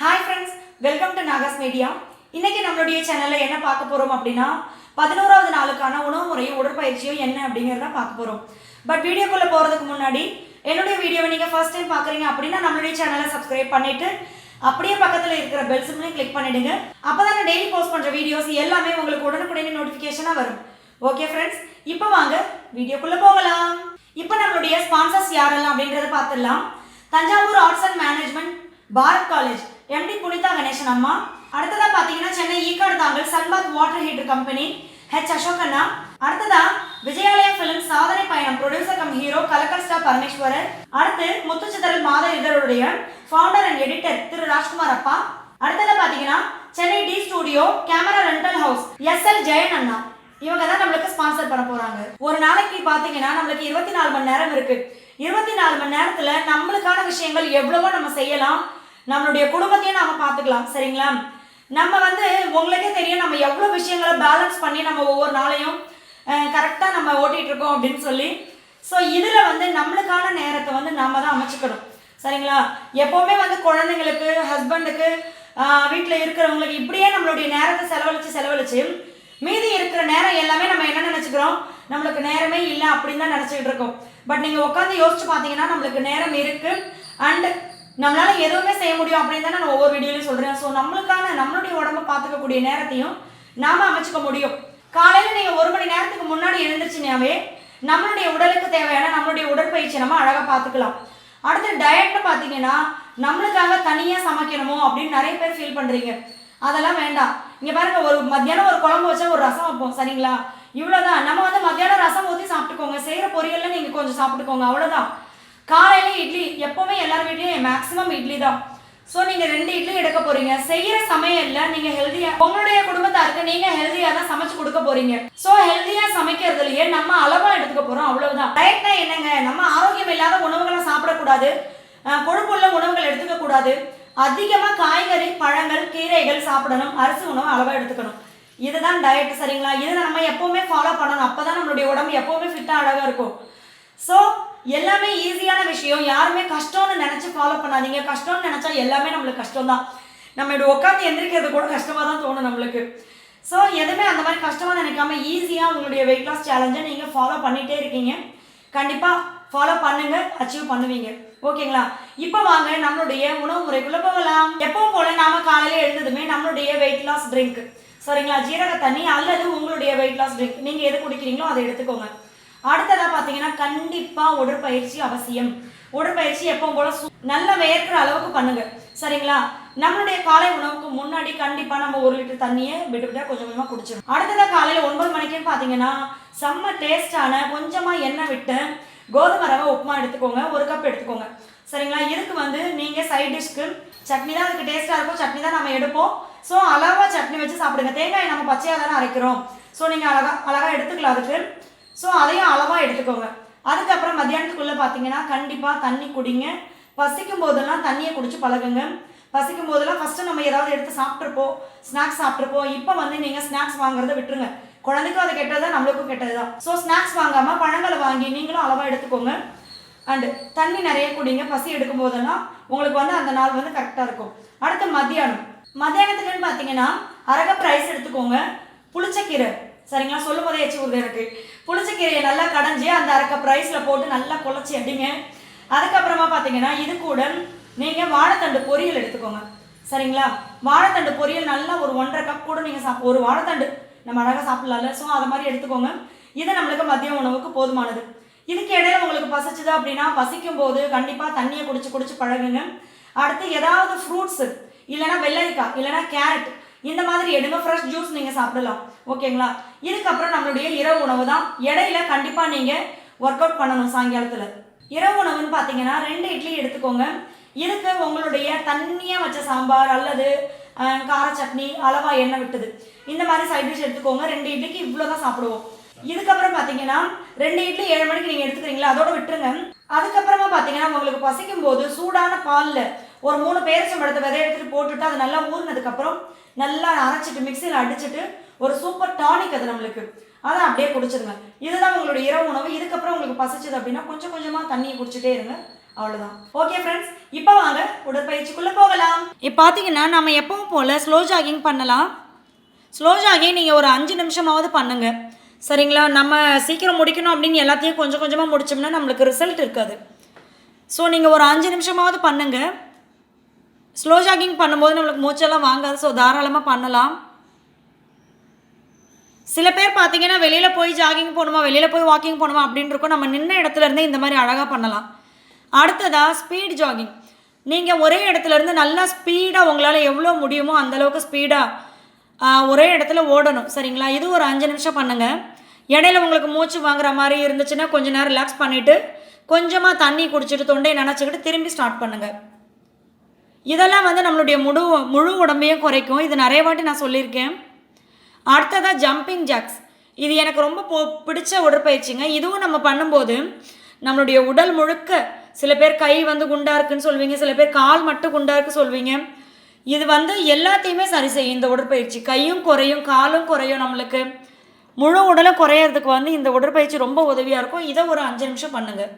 Hi friends welcome to Nagas media இன்னைக்கு நம்மளுடைய சேனல்ல என்ன பார்க்க போறோம் அப்படின்னா பதினோராவது நாளுக்கான உணவு முறையும் உடற்பயிற்சியும் என்ன அப்படிங்கிறத பார்க்க போறோம். பட் வீடியோக்குள்ள போறதுக்கு முன்னாடி என்னுடைய வீடியோவை நீங்க ஃபர்ஸ்ட் டைம் பார்க்குறீங்க அப்படின்னா நம்மளுடைய சேனலை சப்ஸ்கிரைப் பண்ணிட்டு அப்படியே பக்கத்தில் இருக்கிற பெல் சிம்லையும் கிளிக் பண்ணிடுங்க. அப்பதான் டெய்லி போஸ்ட் பண்ற வீடியோஸ் எல்லாமே உங்களுக்கு உடனுக்குடனே நோட்டிஃபிகேஷனாக வரும். ஓகே ஃப்ரெண்ட்ஸ் இப்போ வாங்க வீடியோக்குள்ளே போகலாம். இப்போ நம்மளுடைய ஸ்பான்சர்ஸ் யாரெல்லாம் அப்படின்றத பார்த்துடலாம். Thanjavur arts and management Bharat college MD Punitha Ganesan அம்மா. அடுத்ததா பாத்தீங்கன்னா Chennai Ekkadu Thangal sunbath water heater company H Ashok அண்ணா. அடுத்ததா விஜயாலயா பிலிம் சாதனை பயணம் ப்ரொடியூசர் கம் ஹீரோ கலக்கல் ஸ்டார் பரமேஸ்வரர் அடுத்து முத்துச்சிதறல் மாத இதழுடைய ஃபவுண்டர் அண்ட் எடிட்டர் திரு ராஜ்குமார் அப்பா. அடுத்ததா பாத்தீங்கன்னா Chennai T studio camera rental house S L Jayan அண்ணா. இவங்க தான் நம்மளுக்கு ஸ்பான்சர் பண்ண போறாங்க. ஒரு நாளைக்கு பாத்தீங்கன்னா நம்மளுக்கு இருபத்தி நாலு மணி நேரம் இருக்கு. இருபத்தி நாலு மணி நேரத்துல நம்மளுக்கான விஷயங்கள் எவ்வளவோ நம்ம செய்யலாம். நம்மளுடைய குடும்பத்தையும் நாம பார்த்துக்கலாம் சரிங்களா? நம்ம வந்து உங்களுக்கே தெரியும் நம்ம எவ்வளோ விஷயங்களை பேலன்ஸ் பண்ணி நம்ம ஒவ்வொரு நாளையும் கரெக்டாக நம்ம ஓட்டிட்டு இருக்கோம் அப்படின்னு சொல்லி. ஸோ இதில் வந்து நம்மளுக்கான நேரத்தை வந்து நம்ம தான் அமைச்சுக்கணும் சரிங்களா? எப்போவுமே வந்து குழந்தைங்களுக்கு ஹஸ்பண்டுக்கு வீட்டில் இருக்கிறவங்களுக்கு இப்படியே நம்மளுடைய நேரத்தை செலவழித்து செலவழித்து மீதி இருக்கிற நேரம் எல்லாமே நம்ம என்ன நினச்சிக்கிறோம்? நம்மளுக்கு நேரமே இல்லை அப்படின்னு தான் நினச்சிக்கிட்டு இருக்கோம். பட் நீங்கள் உட்காந்து யோசிச்சு பார்த்தீங்கன்னா நம்மளுக்கு நேரம் இருக்குது அண்ட் நம்மளால எதுவுமே செய்ய முடியும் அப்படின்னு தான் நான் ஒவ்வொரு வீடியோலையும் சொல்கிறேன் ஸோ நம்மளுக்கான நம்மளுடைய உடம்ப பார்த்துக்கக்கூடிய நேரத்தையும் நாம அமைச்சுக்க முடியும். காலையில் நீங்கள் ஒரு மணி நேரத்துக்கு முன்னாடி எழுந்துச்சுனாவே நம்மளுடைய உடலுக்கு தேவையான நம்மளுடைய உடற்பயிற்சி நம்ம அழகாக பார்த்துக்கலாம். அடுத்து டயட்னு பார்த்தீங்கன்னா நம்மளுக்காக தனியாக சமைக்கணுமோ அப்படின்னு நிறைய பேர் ஃபீல் பண்ணுறீங்க அதெல்லாம் வேண்டாம். இங்கே பாருங்க ஒரு மத்தியானம் ஒரு குழம்பு வச்சா ஒரு ரசம் வைப்போம் சரிங்களா? இவ்வளோதான் நம்ம வந்து மத்தியானம் ரசம் ஊற்றி சாப்பிட்டுக்கோங்க. செய்கிற பொரியல்ல நீங்கள் கொஞ்சம் சாப்பிட்டுக்கோங்க. அவ்வளோதான் காலையில இட்லி எப்போவுமே எல்லார் வீட்லேயும் மேக்ஸிமம் இட்லி தான். ஸோ நீங்கள் ரெண்டு இட்லி எடுக்க போறீங்க. செய்கிற சமையல்ல நீங்கள் ஹெல்தியா உங்களுடைய குடும்பத்தாருக்கு நீங்கள் ஹெல்தியா தான் சமைச்சு கொடுக்க போறீங்க. ஸோ ஹெல்தியா சமைக்கிறதுலயே நம்ம அளவா எடுத்துக்க போறோம் அவ்வளவுதான். டயட்னா என்னங்க? நம்ம ஆரோக்கியம் இல்லாத உணவுகளை சாப்பிடக்கூடாது. கொழுப்புள்ள உணவுகள் எடுத்துக்க கூடாது. அதிகமாக காய்கறி பழங்கள் கீரைகள் சாப்பிடணும். அரிசி உணவு அளவாக எடுத்துக்கணும். இதுதான் டயட் சரிங்களா? இதை நம்ம எப்பவுமே ஃபாலோ பண்ணணும். அப்பதான் நம்மளுடைய உடம்பு எப்பவுமே ஃபிட்டா அழகா இருக்கும். ஸோ எல்லாமே ஈஸியான விஷயம். யாருமே கஷ்டம்னு நினச்சி ஃபாலோ பண்ணாதீங்க. கஷ்டம்னு நினச்சா எல்லாமே நம்மளுக்கு கஷ்டம் தான் நம்ம இப்படி உட்காந்து எந்திரிக்கிறது கூட கஷ்டமாக தான் தோணும் நம்மளுக்கு. ஸோ எதுவுமே அந்த மாதிரி கஷ்டமாக நினைக்காம ஈஸியாக உங்களுடைய வெயிட் லாஸ் சேலஞ்சை நீங்கள் ஃபாலோ பண்ணிகிட்டே இருக்கீங்க. கண்டிப்பாக ஃபாலோ பண்ணுங்க அச்சீவ் பண்ணுவீங்க. ஓகேங்களா? இப்போ வாங்க நம்மளுடைய உணவு முறைக்குள்ள போகலாம். எப்பவும் போல நாம காலையில எழுந்ததுமே நம்மளுடைய வெயிட் லாஸ் ட்ரிங்க் சரிங்களா? ஜீரக தண்ணி அல்லது உங்களுடைய வெயிட் லாஸ் ட்ரிங்க் நீங்க எது குடிக்கிறீங்களோ அதை எடுத்துக்கோங்க. அடுத்ததா பாத்தீங்கன்னா கண்டிப்பா உடற்பயிற்சி அவசியம். உடற்பயிற்சி எப்போ போல நல்ல வேர்க்கிற அளவுக்கு பண்ணுங்க. சரிங்களா? நம்மளுடைய காலை உணவுக்கு முன்னாடி கண்டிப்பா நம்ம ஒரு லிட்டர் தண்ணியை விட்டு விட்டா கொஞ்சம் கொஞ்சமா குடிச்சிடும் அடுத்ததா காலையில ஒன்பது மணிக்குன்னு பாத்தீங்கன்னா செம்ம டேஸ்டான கொஞ்சமா எண்ணெய் விட்டு கோதுமை ரவை உப்புமா எடுத்துக்கோங்க. ஒரு கப் எடுத்துக்கோங்க. சரிங்களா? இதுக்கு வந்து நீங்க சைட் டிஷ்க்கு சட்னி தான் அதுக்கு டேஸ்டா இருக்கும் சட்னி தான் நம்ம எடுப்போம். ஸோ அளவா சட்னி வச்சு சாப்பிடுங்க. தேங்காய் நம்ம பச்சையாக தானே அரைக்கிறோம். ஸோ நீங்கள் அழகா அழகா எடுத்துக்கலாம் அதுக்கு. ஸோ அதையும் அளவாக எடுத்துக்கோங்க. அதுக்கப்புறம் மத்தியானத்துக்குள்ளே பார்த்தீங்கன்னா கண்டிப்பாக தண்ணி குடிங்க. பசிக்கும் போதெல்லாம் தண்ணியை குடிச்சு பழகுங்க. பசிக்கும் போதெல்லாம் ஃபஸ்ட்டு நம்ம ஏதாவது எடுத்து சாப்பிட்ருப்போம் ஸ்நாக்ஸ் சாப்பிட்ருப்போம் இப்போ வந்து நீங்கள் ஸ்நாக்ஸ் வாங்குறத விட்டுருங்க. குழந்தைக்கும் அது கெட்டது தான் நம்மளுக்கும் கெட்டது தான் ஸோ ஸ்நாக்ஸ் வாங்காமல் பழங்களை வாங்கி நீங்களும் அளவாக எடுத்துக்கோங்க. அண்டு தண்ணி நிறைய குடிங்க. பசி எடுக்கும் போதெல்லாம் உங்களுக்கு வந்து அந்த நாள் வந்து கரெக்டாக இருக்கும். அடுத்து மத்தியானம். மத்தியானத்துக்குன்னு பார்த்தீங்கன்னா அரகப் ரைஸ் எடுத்துக்கோங்க. புளிச்சக்கீரை. சரிங்களா? சொல்லும் போதே எச்சு வருது எனக்கு புளிச்சக்கீரையை நல்லா கடைஞ்சி அந்த அரைக்க ப்ரைஸில் போட்டு நல்லா குழச்சி அடிங்க. அதுக்கப்புறமா பார்த்தீங்கன்னா இது கூட நீங்கள் வாழைத்தண்டு பொரியல் எடுத்துக்கோங்க. சரிங்களா? வாழைத்தண்டு பொரியல் நல்லா ஒரு ஒன்றரை கப் கூட நீங்கள் சாப் ஒரு வாழைத்தண்டு நம்ம அழகாக சாப்பிடலாம்ல. ஸோ அதை மாதிரி எடுத்துக்கோங்க. இது நம்மளுக்கு மதிய உணவுக்கு போதுமானது. இதுக்கு இடையில உங்களுக்கு பசிச்சுது அப்படின்னா பசிக்கும் போது கண்டிப்பாக தண்ணியை குடிச்சு குடிச்சு பழகுங்க. அடுத்து ஏதாவது ஃப்ரூட்ஸு இல்லைன்னா வெள்ளரிக்காய் இல்லைன்னா கேரட் இந்த மாதிரி எடுங்க. ஃப்ரெஷ் ஜூஸ் நீங்கள் சாப்பிடலாம். ஓகேங்களா? இதுக்கப்புறம் நம்மளுடைய இரவு உணவு தான். இடையில கண்டிப்பாக நீங்கள் ஒர்க் அவுட் பண்ணணும் சாயங்காலத்தில். இரவு உணவுன்னு பார்த்தீங்கன்னா ரெண்டு இட்லி எடுத்துக்கோங்க. இதுக்கு உங்களுடைய தண்ணியாக வச்ச சாம்பார் அல்லது கார சட்னி அளவா எண்ணெய் விட்டது. இந்த மாதிரி சைட் டிஷ் எடுத்துக்கோங்க. ரெண்டு இட்லிக்கு இவ்வளோ தான் சாப்பிடுவோம். இதுக்கப்புறம் பார்த்தீங்கன்னா ரெண்டு இட்லி ஏழு மணிக்கு நீங்கள் எடுத்துக்கிறீங்களா? அதோட விட்டுருங்க. அதுக்கப்புறமா பார்த்தீங்கன்னா உங்களுக்கு பசிக்கும் போது சூடான பாலில் ஒரு மூணு பேரிச்சம்பழத்தை விதை எடுத்துட்டு போட்டுட்டு அது நல்லா ஊறினதுக்கப்புறம் நல்லா அரைச்சிட்டு மிக்சியில் அடிச்சுட்டு ஒரு சூப்பர் டானிக் அது நம்மளுக்கு. அதை அப்படியே குடிச்சிருங்க. இதுதான் உங்களுடைய இரவு உணவு. இதுக்கப்புறம் உங்களுக்கு பசிச்சது அப்படின்னா கொஞ்சம் கொஞ்சமாக தண்ணியை குடிச்சிட்டே இருங்க. அவ்வளோதான் ஓகே ஃப்ரெண்ட்ஸ் இப்போ வாங்க. உடற்பயிற்சிக்குள்ளே போகலாம். இப்போ பார்த்தீங்கன்னா நம்ம எப்பவும் போல் ஸ்லோ ஜாகிங் பண்ணலாம். ஸ்லோ ஜாகிங் நீங்கள் ஒரு அஞ்சு நிமிஷமாவது பண்ணுங்க. சரிங்களா? நம்ம சீக்கிரம் முடிக்கணும் அப்படின்னு எல்லாத்தையும் கொஞ்சம் கொஞ்சமாக முடிச்சோம்னா நம்மளுக்கு ரிசல்ட் இருக்காது. ஸோ நீங்கள் ஒரு அஞ்சு நிமிஷமாவது பண்ணுங்கள் ஸ்லோ ஜாகிங் பண்ணும்போது நம்மளுக்கு மூச்செல்லாம் வாங்காது. ஸோ தாராளமாக பண்ணலாம். சில பேர் பார்த்தீங்கன்னா வெளியில் போய் ஜாகிங் போகணுமா வெளியில் போய் வாக்கிங் போகணுமா அப்படின்னு இருக்கும் நம்ம நின்ன இடத்துலேருந்தே இந்த மாதிரி அழகாக பண்ணலாம். அடுத்ததாக ஸ்பீட் ஜாகிங் நீங்கள் ஒரே இடத்துல இருந்து நல்லா ஸ்பீடாக உங்களால் எவ்வளோ முடியுமோ அந்தளவுக்கு ஸ்பீடாக ஒரே இடத்துல ஓடணும். சரிங்களா? இது ஒரு அஞ்சு நிமிஷம் பண்ணுங்கள் இடையில உங்களுக்கு மூச்சு வாங்குற மாதிரி இருந்துச்சுன்னா கொஞ்ச நேரம் ரிலாக்ஸ் பண்ணிவிட்டு கொஞ்சமாக தண்ணி குடிச்சிட்டு தொண்டையை நினச்சிக்கிட்டு திரும்பி ஸ்டார்ட் பண்ணுங்கள் இதெல்லாம் வந்து நம்மளுடைய முழு முழு உடம்பையும் குறைக்கும். இது நிறைய வாட்டி நான் சொல்லியிருக்கேன். அடுத்ததாக ஜம்பிங் ஜாக்ஸ் இது எனக்கு ரொம்ப போ பிடிச்ச உடற்பயிற்சிங்க. இதுவும் நம்ம பண்ணும்போது நம்மளுடைய உடல் முழுக்க சில பேர் கை வந்து குண்டாக இருக்குன்னு சொல்வீங்க சில பேர் கால் மட்டும் குண்டாக இருக்கு சொல்வீங்க. இது வந்து எல்லாத்தையுமே சரி செய்யும் இந்த உடற்பயிற்சி. கையும் குறையும் காலும் குறையும் நம்மளுக்கு. முழு உடலும் குறையிறதுக்கு வந்து இந்த உடற்பயிற்சி ரொம்ப உதவியாக இருக்கும். இதை ஒரு அஞ்சு நிமிஷம் பண்ணுங்கள்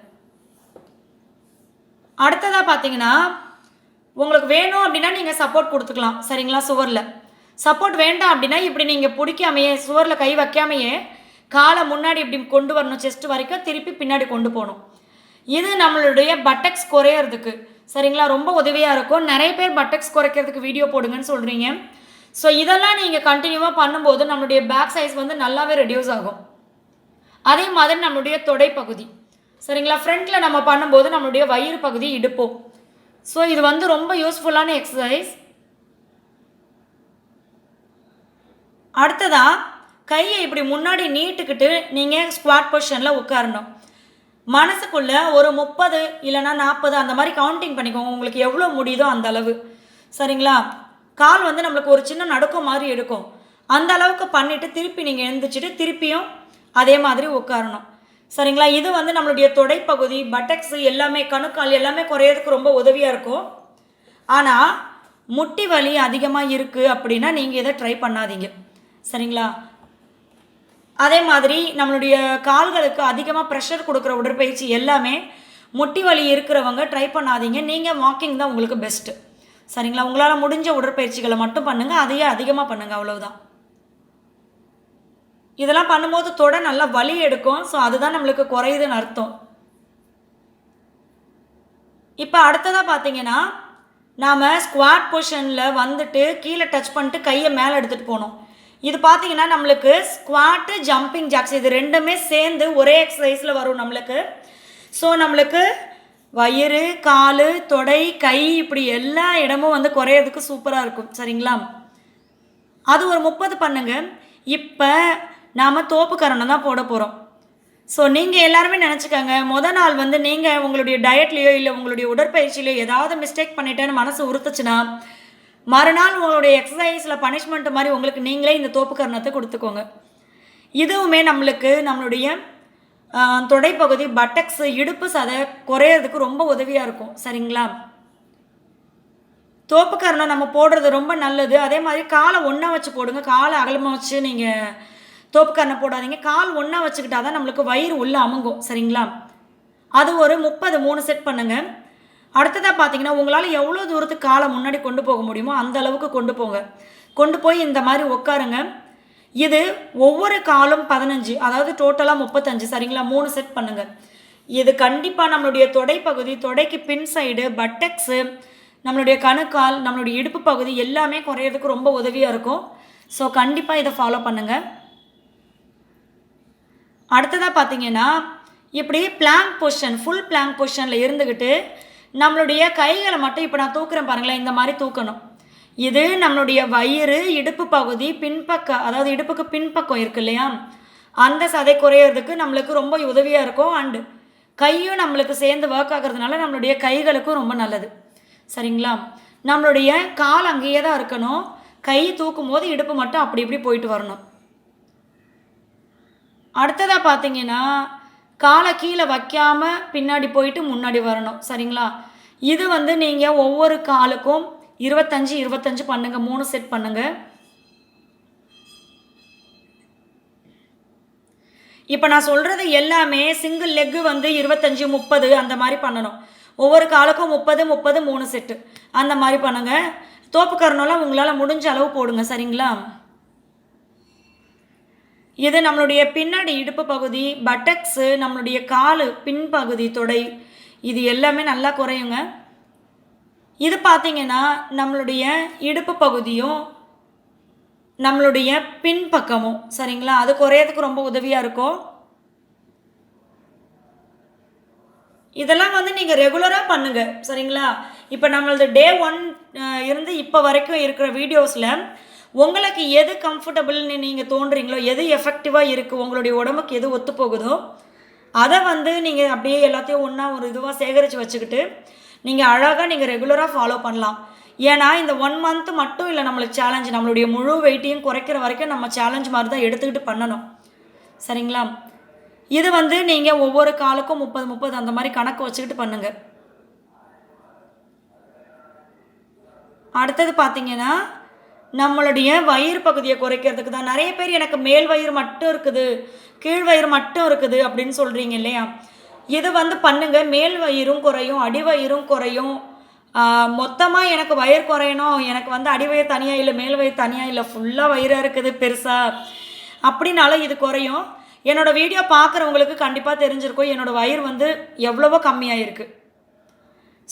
அடுத்ததாக பார்த்தீங்கன்னா உங்களுக்கு வேணும் அப்படின்னா நீங்கள் சப்போர்ட் கொடுத்துக்கலாம். சரிங்களா? சுவரில். சப்போர்ட் வேண்டாம் அப்படின்னா இப்படி நீங்கள் பிடிக்காமையே சுவரில் கை வைக்காமையே காலை முன்னாடி இப்படி கொண்டு வரணும் செஸ்ட் வரைக்கும் திருப்பி பின்னாடி கொண்டு போகணும். இது நம்மளுடைய பட்டக்ஸ் குறையறதுக்கு. சரிங்களா? ரொம்ப உதவியாக இருக்கும். நிறைய பேர் பட்டக்ஸ் குறைக்கிறதுக்கு வீடியோ போடுங்கன்னு சொல்கிறீங்க ஸோ இதெல்லாம் நீங்கள் கண்டினியூவாக பண்ணும்போது நம்மளுடைய பேக் சைஸ் வந்து நல்லாவே ரெடியூஸ் ஆகும். அதே மாதிரி நம்மளுடைய தொடை பகுதி. சரிங்களா? ஃப்ரண்ட்டில் நம்ம பண்ணும்போது நம்மளுடைய வயிறு பகுதி இடுப்போம் ஸோ இது வந்து ரொம்ப யூஸ்ஃபுல்லான எக்ஸசைஸ் அடுத்ததாக கையை இப்படி முன்னாடி நீட்டுக்கிட்டு நீங்கள் ஸ்குவாட் பொசிஷனில் உட்காரணும். மனசுக்குள்ளே ஒரு முப்பது இல்லைன்னா நாற்பது அந்த மாதிரி கவுண்டிங் பண்ணிக்கோங்க. உங்களுக்கு எவ்வளோ முடியுதோ அந்த அளவு. சரிங்களா? கால் வந்து நம்மளுக்கு ஒரு சின்ன நடுக்கம் மாதிரி எடுக்கும். அந்த அளவுக்கு பண்ணிவிட்டு திருப்பி நீங்கள் எழுந்திரிச்சிட்டு திருப்பியும் அதே மாதிரி உட்காரணும். சரிங்களா? இது வந்து நம்மளுடைய தொடைப்பகுதி பட்டக்ஸ் எல்லாமே கணுக்கால் எல்லாமே குறையிறதுக்கு ரொம்ப உதவியாக இருக்கும். ஆனால் முட்டி வலி அதிகமாக இருக்குது அப்படின்னா நீங்கள் இதை ட்ரை பண்ணாதீங்க. சரிங்களா? அதே மாதிரி நம்மளுடைய கால்களுக்கு அதிகமாக ப்ரெஷர் கொடுக்குற உடற்பயிற்சி எல்லாமே முட்டி வலி இருக்கிறவங்க ட்ரை பண்ணாதீங்க. நீங்கள் வாக்கிங் தான் உங்களுக்கு பெஸ்ட்டு சரிங்களா? உங்களால் முடிஞ்ச உடற்பயிற்சிகளை மட்டும் பண்ணுங்கள் அதையே அதிகமாக பண்ணுங்கள் அவ்வளவுதான். இதெல்லாம் பண்ணும்போது தொடை நல்லா வலி எடுக்கும். ஸோ அதுதான் நம்மளுக்கு குறையுதுன்னு அர்த்தம். இப்போ அடுத்ததாக பார்த்தீங்கன்னா நாம் ஸ்குவாட் பொஷனில் வந்துட்டு கீழே டச் பண்ணிட்டு கையை மேலே எடுத்துகிட்டு போகணும். இது பார்த்தீங்கன்னா நம்மளுக்கு ஸ்குவாட்டு ஜம்பிங் ஜாக்ஸ் இது ரெண்டுமே சேர்ந்து ஒரே எக்ஸசைஸில் வரும் நம்மளுக்கு. ஸோ நம்மளுக்கு வயிறு கால் தொடை கை இப்படி எல்லா இடமும் வந்து குறையிறதுக்கு சூப்பராக இருக்கும். சரிங்களா? அது ஒரு முப்பது பண்ணுங்க. இப்போ நாம் தோப்புக்கரணை தான் போட போகிறோம் ஸோ நீங்கள் எல்லாருமே நினச்சிக்கோங்க. முத நாள் வந்து நீங்கள் உங்களுடைய டயட்லேயோ இல்லை உங்களுடைய உடற்பயிற்சியிலையோ ஏதாவது மிஸ்டேக் பண்ணிட்டேன்னு மனசு உறுத்துச்சுன்னா மறுநாள் உங்களுடைய எக்ஸசைஸில் பனிஷ்மெண்ட் மாதிரி உங்களுக்கு நீங்களே இந்த தோப்பு கரணத்தை கொடுத்துக்கோங்க. இதுவுமே நம்மளுக்கு நம்மளுடைய தொடைப்பகுதி பட்டக்ஸ் இடுப்பு சதை குறையிறதுக்கு ரொம்ப உதவியாக இருக்கும். சரிங்களா? தோப்புக்கரணம் நம்ம போடுறது ரொம்ப நல்லது. அதே மாதிரி காலை ஒன்றா வச்சு போடுங்க. காலை அகலமாக வச்சு நீங்கள் தோப்புக்கரணம் போடாதீங்க. கால் ஒன்றா வச்சுக்கிட்டா தான் நம்மளுக்கு வயிறு உள்ளே அமுங்கும். சரிங்களா? அது ஒரு முப்பது மூணு செட் பண்ணுங்கள் அடுத்ததாக பார்த்தீங்கன்னா உங்களால் எவ்வளோ தூரத்துக்கு காலை முன்னாடி கொண்டு போக முடியுமோ அந்த அளவுக்கு கொண்டு போங்க. கொண்டு போய் இந்த மாதிரி உட்காருங்க. இது ஒவ்வொரு காலும் பதினஞ்சு அதாவது டோட்டலாக முப்பத்தஞ்சு சரிங்களா? மூணு செட் பண்ணுங்கள் இது கண்டிப்பாக நம்மளுடைய தொடைப்பகுதி தொடைக்கு பின் சைடு பட்டக்ஸு நம்மளுடைய கணுக்கால் நம்மளுடைய இடுப்பு பகுதி எல்லாமே குறையிறதுக்கு ரொம்ப உதவியாக இருக்கும். ஸோ கண்டிப்பாக இதை ஃபாலோ பண்ணுங்கள் அடுத்ததாக பார்த்தீங்கன்னா இப்படி பிளாங்க் பொஷன் ஃபுல் பிளாங்க் பொஷனில் இருந்துக்கிட்டு நம்மளுடைய கைகளை மட்டும் இப்போ நான் தூக்குறேன் பாருங்களேன் இந்த மாதிரி தூக்கணும். இது நம்மளுடைய வயிறு இடுப்பு பகுதி பின்பக்க அதாவது இடுப்புக்கு பின்பக்கம் இருக்கு இல்லையா? அந்த சதை குறையிறதுக்கு நம்மளுக்கு ரொம்ப உதவியாக இருக்கும். அண்டு கையும் நம்மளுக்கு சேர்ந்து ஒர்க் ஆகிறதுனால நம்மளுடைய கைகளுக்கும் ரொம்ப நல்லது. சரிங்களா? நம்மளுடைய கால் அங்கேயே தான் இருக்கணும். கை தூக்கும் போது இடுப்பு மட்டும் அப்படி இப்படி போயிட்டு வரணும். அடுத்ததாக பார்த்தீங்கன்னா காலை கீழே வைக்காமல் பின்னாடி போயிட்டு முன்னாடி வரணும் சரிங்களா? இது வந்து நீங்கள் ஒவ்வொரு காலுக்கும் இருபத்தஞ்சி இருபத்தஞ்சி பண்ணுங்கள் மூணு செட் பண்ணுங்க. இப்போ நான் சொல்கிறது எல்லாமே சிங்கிள் லெக்கு வந்து இருபத்தஞ்சி முப்பது அந்த மாதிரி பண்ணணும். ஒவ்வொரு காலுக்கும் முப்பது முப்பது மூணு செட்டு அந்த மாதிரி பண்ணுங்கள் தோப்பு உங்களால் முடிஞ்ச அளவு போடுங்க சரிங்களா? இது நம்மளுடைய பின்னாடி இடுப்பு பகுதி பட்டக்ஸு நம்மளுடைய காலு பின்பகுதி தொடை. இது எல்லாமே நல்லா குறையுங்க. இது பார்த்தீங்கன்னா நம்மளுடைய இடுப்பு பகுதியும் நம்மளுடைய பின்பக்கமும். சரிங்களா? அது குறையறதுக்கு ரொம்ப உதவியாக இருக்கும். இதெல்லாம் வந்து நீங்கள் ரெகுலராக பண்ணுங்கள் சரிங்களா? இப்போ நம்மளது டே ஒன் இருந்து இப்போ வரைக்கும் இருக்கிற வீடியோஸில் உங்களுக்கு எது கம்ஃபர்டபுள்னு நீங்கள் தோன்றீங்களோ எது எஃபெக்டிவாக இருக்குது உங்களுடைய உடம்புக்கு எது ஒத்து போகுதோ அதை வந்து நீங்கள் அப்படியே எல்லாத்தையும் ஒன்றா ஒரு இதுவாக சேகரித்து வச்சுக்கிட்டு நீங்கள் அழகாக நீங்கள் ரெகுலராக ஃபாலோ பண்ணலாம். ஏன்னா இந்த ஒன் மந்த் மட்டும் இல்லை நம்மளுக்கு சேலஞ்சு நம்மளுடைய முழு வெயிட்டையும் குறைக்கிற வரைக்கும் நம்ம சேலஞ்ச் மாதிரி தான் எடுத்துக்கிட்டு பண்ணணும். சரிங்களா? இது வந்து நீங்கள் ஒவ்வொரு காலுக்கும் முப்பது முப்பது அந்த மாதிரி கணக்கு வச்சுக்கிட்டு பண்ணுங்கள் அடுத்தது பார்த்தீங்கன்னா நம்மளுடைய வயிறு பகுதியை குறைக்கிறதுக்கு தான். நிறைய பேர் எனக்கு மேல் வயிறு மட்டும் இருக்குது கீழ் வயிறு மட்டும் இருக்குது அப்படின்னு சொல்கிறீங்க இல்லையா? இது வந்து பண்ணுங்க. மேல் வயிறும் குறையும் அடி வயிறும் குறையும். மொத்தமாக எனக்கு வயிறு குறையணும். எனக்கு வந்து அடி வயிறு தனியாக இல்லை மேல் வயிறு தனியாக இல்லை ஃபுல்லாக வயிறாக இருக்குது பெருசாக அப்படின்னாலும் இது குறையும். என்னோடய வீடியோ பார்க்குறவங்களுக்கு கண்டிப்பாக தெரிஞ்சிருக்கும். என்னோடய வயிறு வந்து எவ்வளவோ கம்மியாக இருக்குது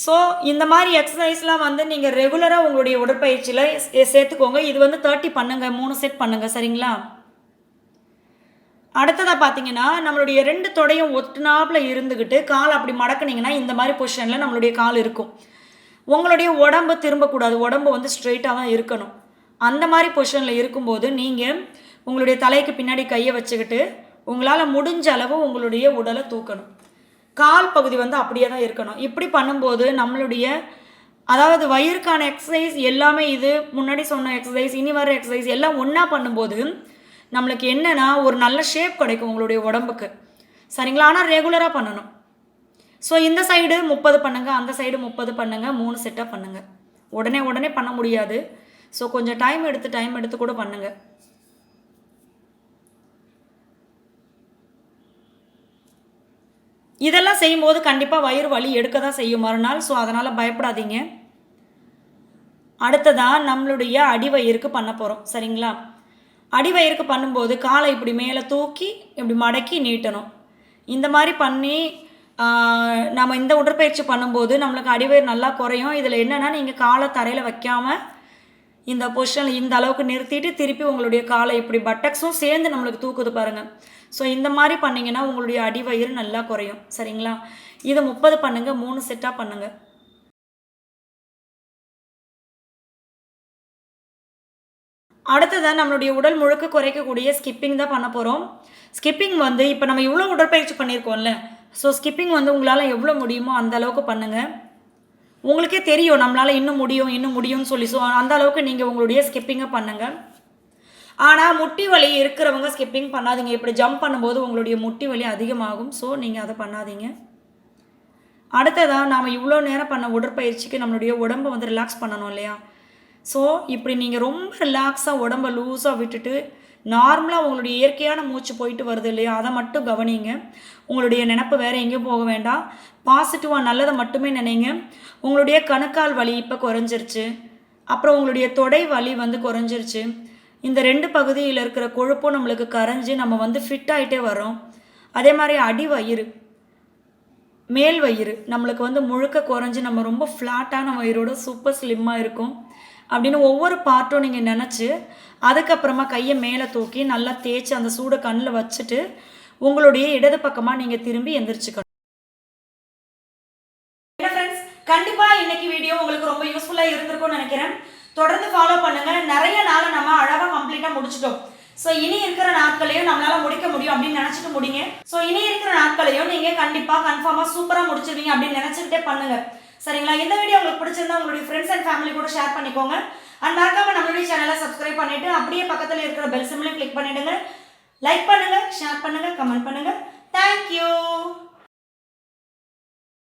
ஸோ இந்த மாதிரி எக்ஸசைஸ்லாம் வந்து நீங்கள் ரெகுலராக உங்களுடைய உடற்பயிற்சியில் சேர்த்துக்கோங்க. இது வந்து தேர்ட்டி பண்ணுங்க மூணு செட் பண்ணுங்க சரிங்களா? அடுத்ததாக பார்த்தீங்கன்னா நம்மளுடைய ரெண்டு தொடையும் ஒட்டுனாப்பில் இருந்துக்கிட்டு கால் அப்படி மடக்குனீங்கன்னா இந்த மாதிரி பொசிஷனில் நம்மளுடைய கால் இருக்கும். உங்களுடைய உடம்பு திரும்பக்கூடாது. உடம்பு வந்து ஸ்ட்ரெயிட்டாக தான் இருக்கணும். அந்த மாதிரி பொசிஷனில் இருக்கும்போது நீங்கள் உங்களுடைய தலைக்கு பின்னாடி கையை வச்சுக்கிட்டு உங்களால் முடிஞ்ச அளவு உங்களுடைய உடலை தூக்கணும். கால் பகுதி வந்து அப்படியே தான் இருக்கணும். இப்படி பண்ணும்போது நம்மளுடைய அதாவது வயிறுக்கான எக்ஸசைஸ் எல்லாமே இது முன்னாடி சொன்ன எக்ஸசைஸ் இனி வர எக்ஸசைஸ் எல்லாம் ஒன்றா பண்ணும்போது நம்மளுக்கு என்னன்னா ஒரு நல்ல ஷேப் கிடைக்கும் உங்களுடைய உடம்புக்கு. சரிங்களா? ஆனால் ரெகுலராக பண்ணணும். ஸோ இந்த சைடு முப்பது பண்ணுங்கள் அந்த சைடு முப்பது பண்ணுங்கள் மூணு செட்டாக பண்ணுங்கள் உடனே உடனே பண்ண முடியாது. ஸோ கொஞ்சம் டைம் எடுத்து டைம் எடுத்து கூட பண்ணுங்கள் இதெல்லாம் செய்யும்போது கண்டிப்பாக வயிறு வலி எடுக்க தான் செய்யும் மறுநாள். ஸோ அதனால் பயப்படாதீங்க. அடுத்ததாக நம்மளுடைய அடிவயிறுக்கு பண்ண போகிறோம் சரிங்களா? அடிவயிறுக்கு பண்ணும்போது காலை இப்படி மேலே தூக்கி இப்படி மடக்கி நீட்டணும். இந்த மாதிரி பண்ணி நம்ம இந்த உடற்பயிற்சி பண்ணும்போது நம்மளுக்கு அடிவயிறு நல்லா குறையும். இதில் என்னென்னா நீங்கள் காலை தரையில் வைக்காமல் இந்த பொசிஷனில் இந்த அளவுக்கு நிறுத்திட்டு திருப்பி உங்களுடைய காலை இப்படி பட்டக்ஸும் சேர்ந்து நம்மளுக்கு தூக்குது பாருங்கள் ஸோ இந்த மாதிரி பண்ணிங்கன்னா உங்களுடைய அடிவயிறு நல்லா குறையும். சரிங்களா? இதை முப்பது பண்ணுங்கள் மூணு செட்டாக பண்ணுங்கள் அடுத்ததான் நம்மளுடைய உடல் முழுக்க குறைக்கக்கூடிய ஸ்கிப்பிங் தான் பண்ண போகிறோம் ஸ்கிப்பிங் வந்து இப்போ நம்ம இவ்வளோ உடற்பயிற்சி பண்ணியிருக்கோம்ல ஸோ ஸ்கிப்பிங் வந்து உங்களால் எவ்வளோ முடியுமோ அந்த அளவுக்கு பண்ணுங்கள் உங்களுக்கே தெரியும் நம்மளால் இன்னும் முடியும் இன்னும் முடியும்னு சொல்லி. ஸோ அந்த அளவுக்கு நீங்கள் உங்களுடைய ஸ்கிப்பிங்கை பண்ணுங்கள் ஆனால் முட்டி வலி இருக்கிறவங்க ஸ்கிப்பிங் பண்ணாதீங்க. இப்படி ஜம்ப் பண்ணும்போது உங்களுடைய முட்டி வலி அதிகமாகும். ஸோ நீங்கள் அதை பண்ணாதீங்க. அடுத்ததாக நாம் இவ்வளோ நேரம் பண்ண உடற்பயிற்சிக்கு நம்மளுடைய உடம்பை வந்து ரிலாக்ஸ் பண்ணணும் இல்லையா? ஸோ இப்படி நீங்கள் ரொம்ப ரிலாக்ஸாக உடம்ப லூஸாக விட்டுட்டு நார்மலாக உங்களுடைய இயற்கையான மூச்சு போயிட்டு வருது இல்லையா? அதை மட்டும் கவனிங்க. உங்களுடைய நினப்பு வேறு எங்கேயும் போக வேண்டாம். பாசிட்டிவாக நல்லதை மட்டுமே நினைங்க. உங்களுடைய கணுக்கால் வலி இப்போ குறைஞ்சிருச்சு. அப்புறம் உங்களுடைய தொடை வலி வந்து குறைஞ்சிருச்சு. இந்த ரெண்டு பகுதியில் இருக்கிற கொழுப்பும் நம்மளுக்கு கரைஞ்சி நம்ம வந்து ஃபிட் ஆகிட்டே வரோம் அதே மாதிரி அடி வயிறு மேல் வயிறு நம்மளுக்கு வந்து முழுக்க குறைஞ்சி நம்ம ரொம்ப ஃப்ளாட்டான வயிறோட சூப்பர் ஸ்லிம்மாக இருக்கும். அப்படின்னு ஒவ்வொரு பார்ட்டும் நீங்கள் நினச்சி அதுக்கப்புறமா கையை மேலே தூக்கி நல்லா தேய்ச்சி அந்த சூடை கண்ணில் வச்சுட்டு உங்களுடைய இடது பக்கமாக நீங்கள் திரும்பி எந்திரிச்சுக்கணும். என்ன ஃப்ரெண்ட்ஸ் கண்டிப்பாக இன்னைக்கு வீடியோ உங்களுக்கு ரொம்ப யூஸ்ஃபுல்லாக இருந்திருக்கும்னு நினைக்கிறேன். தொடர்ந்து ஃபாலோ பண்ணுங்க. நிறைய நாளை நம்ம அழகாக கம்ப்ளீட்டாக முடிச்சிட்டோம். ஸோ இனி இருக்கிற நாட்களையும் நம்மளால முடிக்க முடியும் அப்படின்னு நினச்சிட்டு முடிங்க. ஸோ இனி இருக்கிற நாட்களையும் நீங்கள் கண்டிப்பாக கன்ஃபார்மாக சூப்பராக முடிச்சிருவீங்க அப்படின்னு நினச்சிக்கிட்டே பண்ணுங்க. சரிங்களா? இந்த வீடியோ உங்களுக்கு பிடிச்சிருந்தா உங்களுடைய ஃப்ரெண்ட்ஸ் அண்ட் ஃபேமிலி கூட ஷேர் பண்ணிக்கோங்க. அண்ட் மறக்காம நம்மளுடைய சேனலை சப்ஸ்கிரைப் பண்ணிட்டு அப்படியே பக்கத்தில் இருக்கிற பெல் சிம்லையும் கிளிக் பண்ணிடுங்க. லைக் பண்ணுங்க ஷேர் பண்ணுங்க கமெண்ட் பண்ணுங்க. Thank you